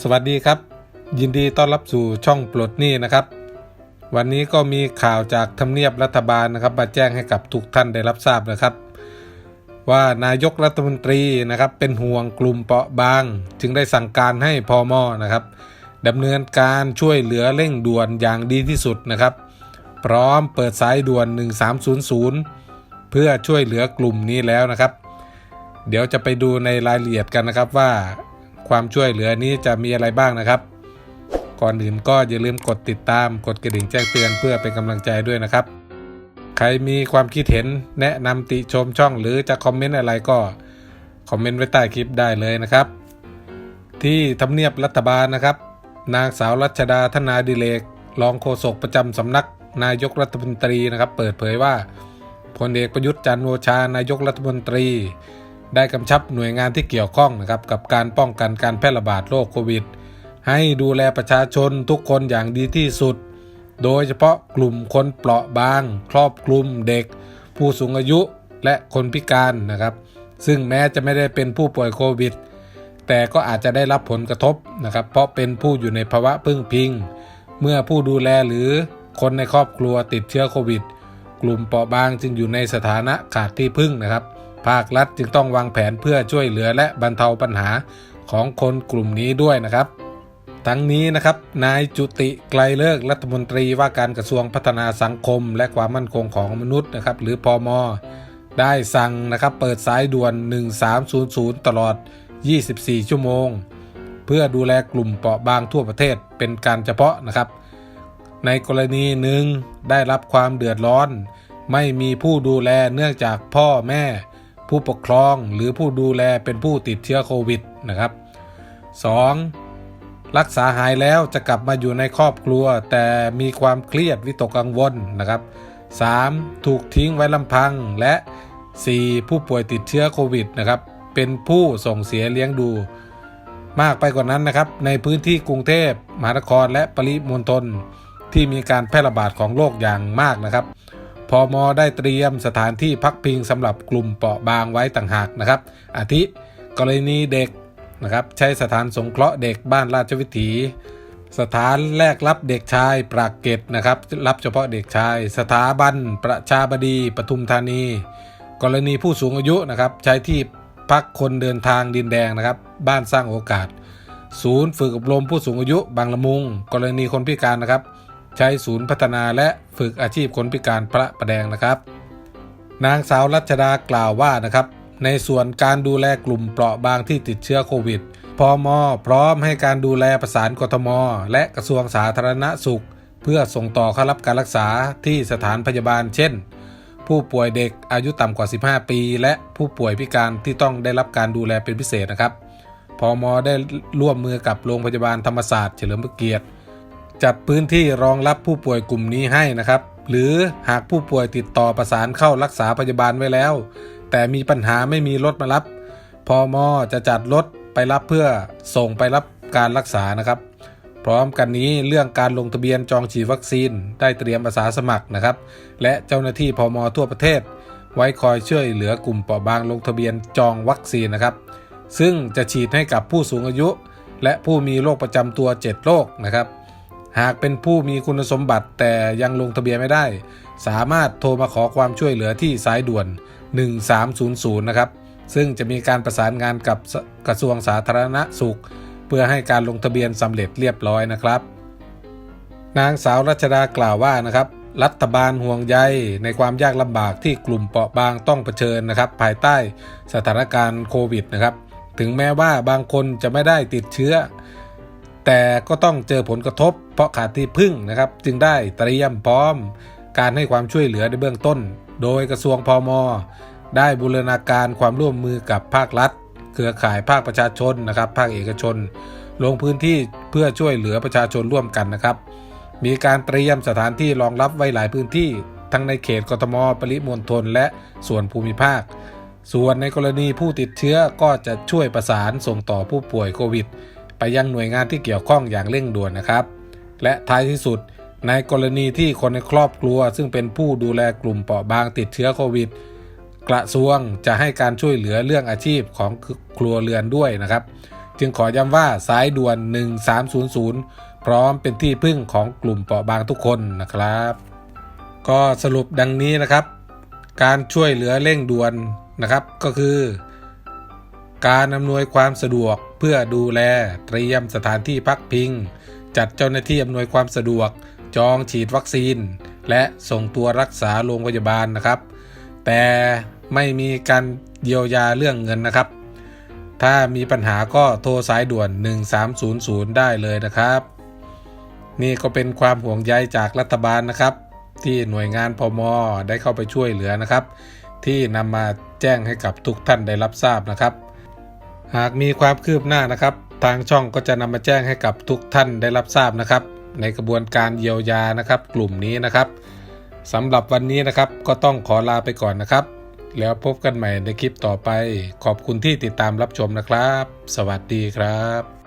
สวัสดีครับ ยินดีต้อนรับสู่ช่องปลดหนี้นะครับ วันนี้ก็มีข่าวจากทำเนียบรัฐบาลนะครับมาแจ้งให้กับทุกท่านได้รับทราบนะครับ ว่านายกรัฐมนตรีนะครับเป็นห่วงกลุ่มเปราะบาง จึงได้สั่งการให้พอมอนะครับดำเนินการช่วยเหลือเร่งด่วนอย่างดีที่สุดนะครับ พร้อมเปิดสายด่วน 1300 เพื่อช่วยเหลือกลุ่มนี้แล้วนะครับ เดี๋ยวจะไปดูในรายละเอียดกันนะครับว่า ความช่วยเหลือนี้จะมีอะไรบ้างนะครับ ก่อนอื่นก็อย่าลืมกดติดตามกดกระดิ่งแจ้งเตือนเพื่อเป็นกำลังใจด้วยนะครับ ใครมีความคิดเห็นแนะนำติชมช่องหรือจะคอมเมนต์อะไรก็คอมเมนต์ไว้ใต้คลิปได้เลยนะครับ ที่ทำเนียบรัฐบาลนะครับ นางสาวรัชดาธนาดิเลกรองโฆษกประจำสำนักนายกรัฐมนตรีนะครับ เปิดเผยว่าพลเอกประยุทธ์จันทร์โอชานายกรัฐมนตรี ได้กำชับหน่วยงานที่เกี่ยวข้องนะครับกับการป้องกันการแพร่ระบาดโรคโควิด ให้ดูแลประชาชนทุกคนอย่างดีที่สุด โดยเฉพาะกลุ่มคนเปราะบาง ครอบคลุมเด็ก ผู้สูงอายุและคนพิการนะครับ ซึ่งแม้จะไม่ได้เป็นผู้ป่วยโควิด แต่ก็อาจจะได้รับผลกระทบนะครับ เพราะเป็นผู้อยู่ในภาวะพึ่งพิง เมื่อผู้ดูแลหรือคนในครอบครัวติดเชื้อโควิด กลุ่มเปราะบางจึงอยู่ในสถานะขาดที่พึ่งนะครับ ภาครัฐจึงต้องวางแผนเพื่อช่วยเหลือและบรรเทาปัญหาของคนกลุ่มนี้ด้วยนะครับ ทั้งนี้นะครับ นายจุติไกลเลิกรัฐมนตรีว่าการกระทรวงพัฒนาสังคม และความมั่นคงของมนุษย์นะครับ หรือพอมได้สั่งนะครับเปิดสายด่วน 1300 ตลอด 24 ชั่วโมง เพื่อดูแลกลุ่มเปราะบางทั่วประเทศเป็นการเฉพาะนะครับ ในกรณีหนึ่งได้รับความเดือดร้อน ไม่มีผู้ดูแลเนื่องจากพ่อแม่ ผู้ปกครองหรือผู้ดูแลเป็นผู้ติดเชื้อโควิดนะครับ 2. รักษาหายแล้วจะกลับมาอยู่ในครอบครัว แต่มีความเครียดวิตกกังวลนะครับ 3. ถูกทิ้งไว้ลำพังและ 4. ผู้ป่วยติดเชื้อโควิดนะครับเป็นผู้ส่งเสียเลี้ยงดู มากไปกว่านั้นนะครับ ในพื้นที่กรุงเทพมหานครและปริมณฑลที่มีการแพร่ระบาดของโรคอย่างมากนะครับ พอมอได้เตรียมสถานที่พักพิงสำหรับกลุ่มเปราะบางไว้ต่างหากนะครับ อาทิกรณีเด็กนะครับใช้สถานสงเคราะห์เด็กบ้านราชวิถี สถานแลกรับเด็กชายปรากเกตนะครับรับเฉพาะเด็กชาย สถาบันประชาบดีปทุมธานี กรณีผู้สูงอายุนะครับใช้ที่พักคนเดินทางดินแดงนะครับ บ้านสร้างโอกาส ศูนย์ฝึกอบรมผู้สูงอายุบางละมุง กรณีคนพิการนะครับ ใช้ศูนย์พัฒนาและฝึกอาชีพคนพิการพระประแดงนะครับ นางสาวรัชดากล่าวว่านะครับ ในส่วนการดูแลกลุ่มเปราะบางที่ติดเชื้อโควิดพอมพร้อมให้การดูแลประสานกทม และกระทรวงสาธารณสุข เพื่อส่งต่อเข้ารับการรักษาที่สถานพยาบาลเช่น ผู้ป่วยเด็กอายุต่ำกว่า 15 ปี และผู้ป่วยพิการที่ต้องได้รับการดูแลเป็นพิเศษนะครับพอมได้ร่วมมือกับโรงพยาบาลธรรมศาสตร์เฉลิมพระเกียรติ จัดพื้นที่รองรับผู้ป่วยกลุ่มนี้ให้นะครับ หรือหากผู้ป่วยติดต่อประสานเข้ารักษาพยาบาลไว้แล้ว แต่มีปัญหาไม่มีรถมารับพอมจะจัดรถไปรับเพื่อส่งไปรับการรักษานะครับ พร้อมกันนี้เรื่องการลงทะเบียนจองฉีดวัคซีน ได้เตรียมอาสาสมัครนะครับ และเจ้าหน้าที่พอมทั่วประเทศ ไว้คอยช่วยเหลือกลุ่มเปราะบางลงทะเบียนจองวัคซีนนะครับ ซึ่งจะฉีดให้กับผู้สูงอายุ และผู้มีโรคประจำตัว 7 โรคนะครับ หากเป็นผู้มีคุณสมบัติแต่ยังลงทะเบียนไม่ได้ สามารถโทรมาขอความช่วยเหลือที่สายด่วน 1300 นะครับ ซึ่งจะมีการประสานงานกับกระทรวงสาธารณสุข เพื่อให้การลงทะเบียนสำเร็จเรียบร้อยนะครับ นางสาวรัชดากล่าวว่านะครับ รัฐบาลห่วงใยในความยากลำบากที่กลุ่มเปราะบางต้องเผชิญนะครับ ภายใต้สถานการณ์โควิดนะครับ ถึงแม้ว่าบางคนจะไม่ได้ติดเชื้อ แต่ก็ต้องเจอผลกระทบ เพราะขาดที่พึ่งนะครับ จึงได้เตรียมพร้อม การให้ความช่วยเหลือในเบื้องต้น โดยกระทรวงพมได้บูรณาการความร่วมมือกับภาครัฐ เครือข่ายภาคประชาชนนะครับ ภาคเอกชน ลงพื้นที่เพื่อช่วยเหลือประชาชนร่วมกันนะครับ มีการเตรียมสถานที่รองรับไว้หลายพื้นที่ ทั้งในเขตกทม ปริมณฑลและส่วนภูมิภาค ส่วนในกรณีผู้ติดเชื้อก็จะช่วยประสานส่งต่อผู้ป่วยโควิด ไปยังหน่วยงานที่เกี่ยวข้องอย่างเร่งด่วนนะครับ และท้ายที่สุด ในกรณีที่คนในครอบครัว ซึ่งเป็นผู้ดูแลกลุ่มเปราะบางติดเชื้อโควิด กระทรวงจะให้การช่วยเหลือเรื่องอาชีพของครัวเรือนด้วยนะครับ จึงขอย้ำว่าสายด่วน 1300 พร้อมเป็นที่พึ่งของกลุ่มเปราะบางทุกคนนะครับ ก็สรุปดังนี้นะครับ การช่วยเหลือเร่งด่วนนะครับก็คือ การอำนวยความสะดวก พื่อดูแลเตรียมสถานที่พักพิง จัดเจ้าหน้าที่อำนวยความสะดวก จองฉีดวัคซีน และส่งตัวรักษาโรงพยาบาลนะครับ แต่ไม่มีการเยียวยาเรื่องเงินนะครับ ถ้ามีปัญหาก็โทรสายด่วน 1300 ได้เลยนะครับ นี่ก็เป็นความห่วงใยจากรัฐบาลนะครับ ที่หน่วยงานพมได้เข้าไปช่วยเหลือนะครับ ที่นำมาแจ้งให้กับทุกท่านได้รับทราบนะครับ หากมีความคืบหน้านะครับ ทางช่องก็จะนำมาแจ้งให้กับทุกท่านได้รับทราบนะครับ ในกระบวนการเยียวยานะครับ กลุ่มนี้นะครับสำหรับวันนี้นะครับก็ต้องขอลาไปก่อนนะครับ แล้วพบกันใหม่ในคลิปต่อไป ขอบคุณที่ติดตามรับชมนะครับ สวัสดีครับ